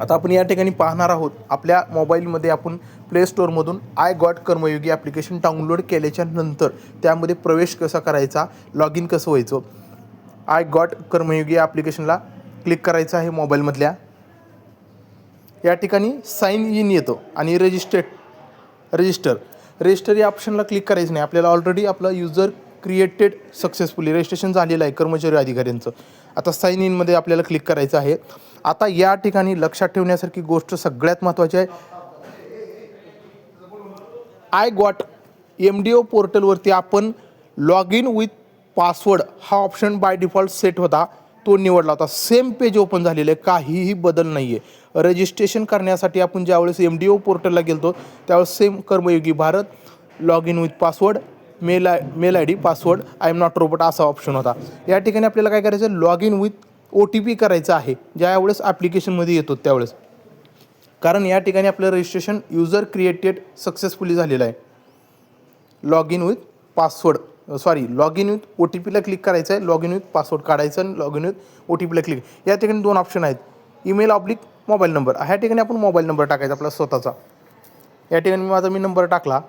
आता आपण या ठिकाणी पाहणार आहोत आपल्या मोबाईलमध्ये आपण प्ले स्टोअरमधून iGOT Karmayogi application download केल्याच्यानंतर त्यामध्ये प्रवेश कसा करायचा लॉग इन कसं व्हायचं आय गॉट कर्मयोगी ॲप्लिकेशनला क्लिक करायचं आहे मोबाईलमधल्या. या ठिकाणी साईन इन येतो आणि रजिस्ट्रेट रजिस्टर रजिस्टर या ऑप्शनला क्लिक करायचं नाही. आपल्याला ऑलरेडी आपलं युजर क्रिएटेड सक्सेसफुली रजिस्ट्रेशन झालेलं आहे कर्मचारी अधिकाऱ्यांचं. आता साईन इनमध्ये आपल्याला क्लिक करायचं आहे. आता या ठिकाणी लक्षात ठेवण्यासारखी गोष्ट सगळ्यात महत्त्वाची आहे. IGOT M D O पोर्टलवरती आपण लॉग इन विथ पासवर्ड हा ऑप्शन बाय डिफॉल्ट सेट होता. तो निवडला होता. सेम पेज ओपन झालेलं आहे. काहीही बदल नाही आहे रजिस्ट्रेशन करण्यासाठी आपण ज्यावेळेस एम डी ओ पोर्टलला गेलतो त्यावेळेस same Karmayogi Bharat log in with password mail I mail I D password I am not robot असा ऑप्शन होता. या ठिकाणी आपल्याला काय करायचं log in with O T P करायचं आहे. ज्यावेळेस ॲप्लिकेशनमध्ये येतो त्यावेळेस. कारण या ठिकाणी आपलं रजिस्ट्रेशन युजर क्रिएटेड सक्सेसफुली झालेलं आहे. Log in with password sorry log in with O T पीला क्लिक करायचं आहे लॉग इन विथ पासवर्ड काढायचं आणि log in with O T पीला क्लिक या ठिकाणी दोन ऑप्शन आहेत. ईमेल ऑब्लिक मोबाईल नंबर ह्या ठिकाणी आपण मोबाईल नंबर टाकायचा आपला स्वतःचा. या ठिकाणी मी माझा मी नंबर टाकला.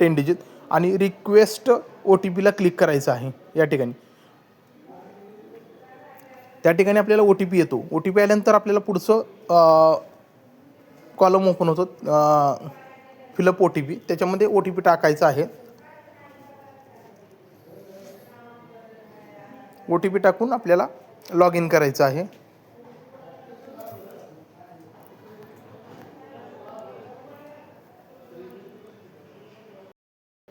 टेन डिजिट आणि रिक्वेस्ट ओ टी पीला क्लिक करायचं आहे. या ठिकाणी. त्या ठिकाणी आपल्याला ओ टी पी येतो. ओ टी पी आल्यानंतर आपल्याला पुढचं कॉलम ओपन होतो. Fill up O T P त्याच्यामध्ये ओ टी पी टाकायचा आहे. ओ टी पी टाकून आपल्याला लॉग इन करायचं आहे.